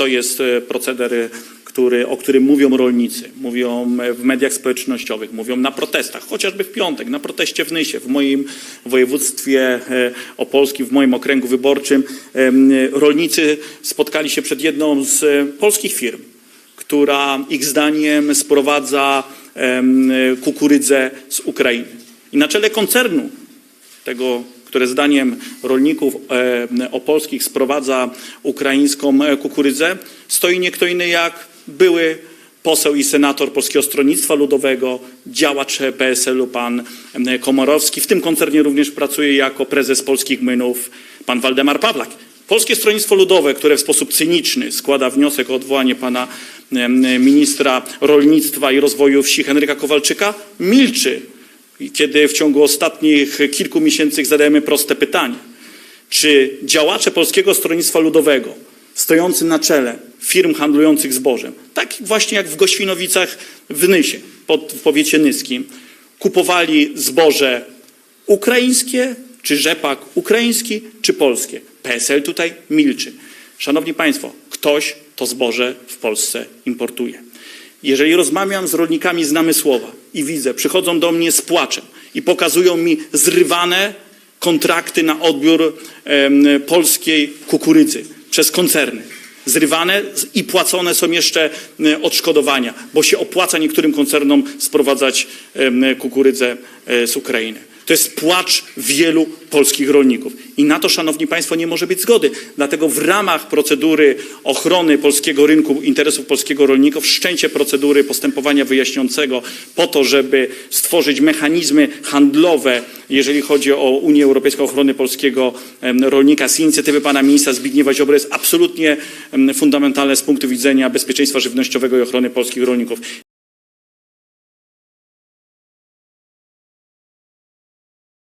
To jest e, proceder, który, o którym mówią rolnicy, mówią e, w mediach społecznościowych, mówią na protestach, chociażby w piątek, na proteście w Nysie, w moim województwie e, opolskim, w moim okręgu wyborczym. Rolnicy spotkali się przed jedną z polskich firm, która ich zdaniem sprowadza kukurydzę z Ukrainy. I na czele koncernu tego, które zdaniem rolników e, opolskich sprowadza ukraińską e, kukurydzę, stoi nie kto inny jak były poseł i senator Polskiego Stronnictwa Ludowego, działacz PSL-u pan Komorowski. W tym koncernie również pracuje jako prezes Polskich Młynów pan Waldemar Pawlak. Polskie Stronnictwo Ludowe, które w sposób cyniczny składa wniosek o odwołanie pana ministra rolnictwa i rozwoju wsi Henryka Kowalczyka, milczy kiedy w ciągu ostatnich kilku miesięcy zadajemy proste pytanie, czy działacze Polskiego Stronnictwa Ludowego, stojący na czele firm handlujących zbożem, tak właśnie jak w Goświnowicach w Nysie, pod, w powiecie nyskim, kupowali zboże ukraińskie, czy rzepak ukraiński, czy polskie? PSL tutaj milczy. Szanowni Państwo, ktoś to zboże w Polsce importuje. Jeżeli rozmawiam z rolnikami z Namysłowa i widzę, przychodzą do mnie z płaczem i pokazują mi zrywane kontrakty na odbiór polskiej kukurydzy przez koncerny. Zrywane i płacone są jeszcze e, odszkodowania, bo się opłaca niektórym koncernom sprowadzać em, kukurydzę e, z Ukrainy. To jest płacz wielu polskich rolników. I na to, Szanowni Państwo, nie może być zgody. Dlatego w ramach procedury ochrony polskiego rynku, interesów polskiego rolnika, wszczęcie procedury postępowania wyjaśniącego po to, żeby stworzyć mechanizmy handlowe, jeżeli chodzi o Unię Europejską ochrony polskiego rolnika z inicjatywy pana ministra Zbigniewa Ziobry jest absolutnie fundamentalne z punktu widzenia bezpieczeństwa żywnościowego i ochrony polskich rolników.